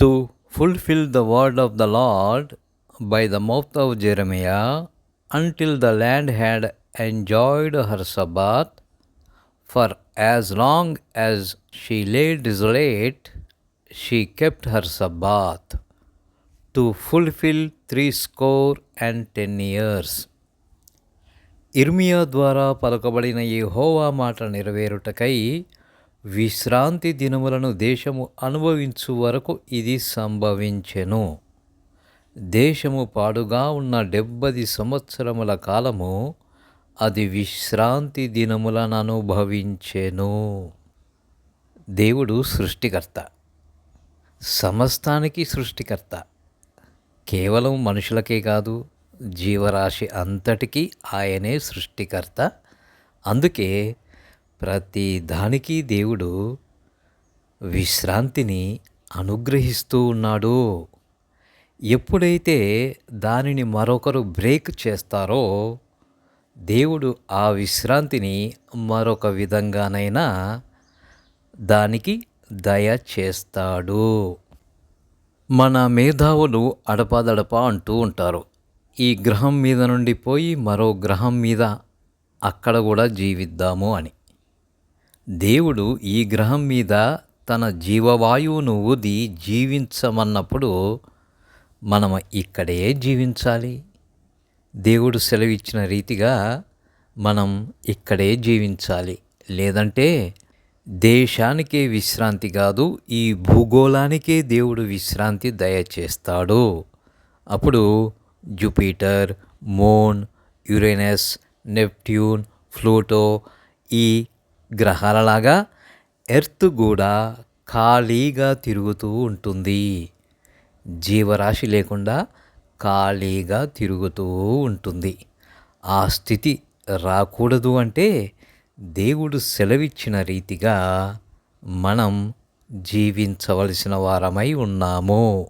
to fulfill the word of the Lord by the mouth of Jeremiah until the land had enjoyed her Sabbath. For as long as she lay desolate, she kept her Sabbath to fulfill threescore and ten years. ఇర్మియా ద్వారా పలకబడిన యెహోవా మాట నెరవేరుటకై విశ్రాంతి దినములను దేశము అనుభవించు వరకు ఇది సంభవించెను. దేశము పాడుగా ఉన్న డెబ్బది సంవత్సరముల కాలము అది విశ్రాంతి దినములను అనుభవించెను. దేవుడు సృష్టికర్త. సమస్తానికి సృష్టికర్త. కేవలం మనుషులకే కాదు జీవరాశి అంతటికీ ఆయనే సృష్టికర్త. అందుకే ప్రతి దానికి దేవుడు విశ్రాంతిని అనుగ్రహిస్తూ ఉన్నాడు. ఎప్పుడైతే దానిని మరొకరు బ్రేక్ చేస్తారో దేవుడు ఆ విశ్రాంతిని మరొక విధంగానైనా దానికి దయ చేస్తాడు. మన మేధావులు అడపాదడపా అంటూ ఉంటారు. ఈ గ్రహం మీద నుండి పోయి మరో గ్రహం మీద అక్కడ కూడా జీవిద్దాము అని. దేవుడు ఈ గ్రహం మీద తన జీవవాయువును ఊది జీవించమన్నప్పుడు మనం ఇక్కడే జీవించాలి. దేవుడు సెలవిచ్చిన రీతిగా మనం ఇక్కడే జీవించాలి. లేదంటే దేశానికే విశ్రాంతి కాదు ఈ భూగోళానికే దేవుడు విశ్రాంతి దయచేస్తాడు. అప్పుడు Jupiter moon Uranus Neptune Pluto ఈ గ్రహాలలాగా ఎర్త్ కూడా ఖాళీగా తిరుగుతూ ఉంటుంది. జీవరాశి లేకుండా ఖాళీగా తిరుగుతూ ఉంటుంది. ఆ స్థితి రాకూడదు అంటే దేవుడు సెలవిచ్చిన రీతిగా మనం జీవించవలసిన వారమై ఉన్నాము.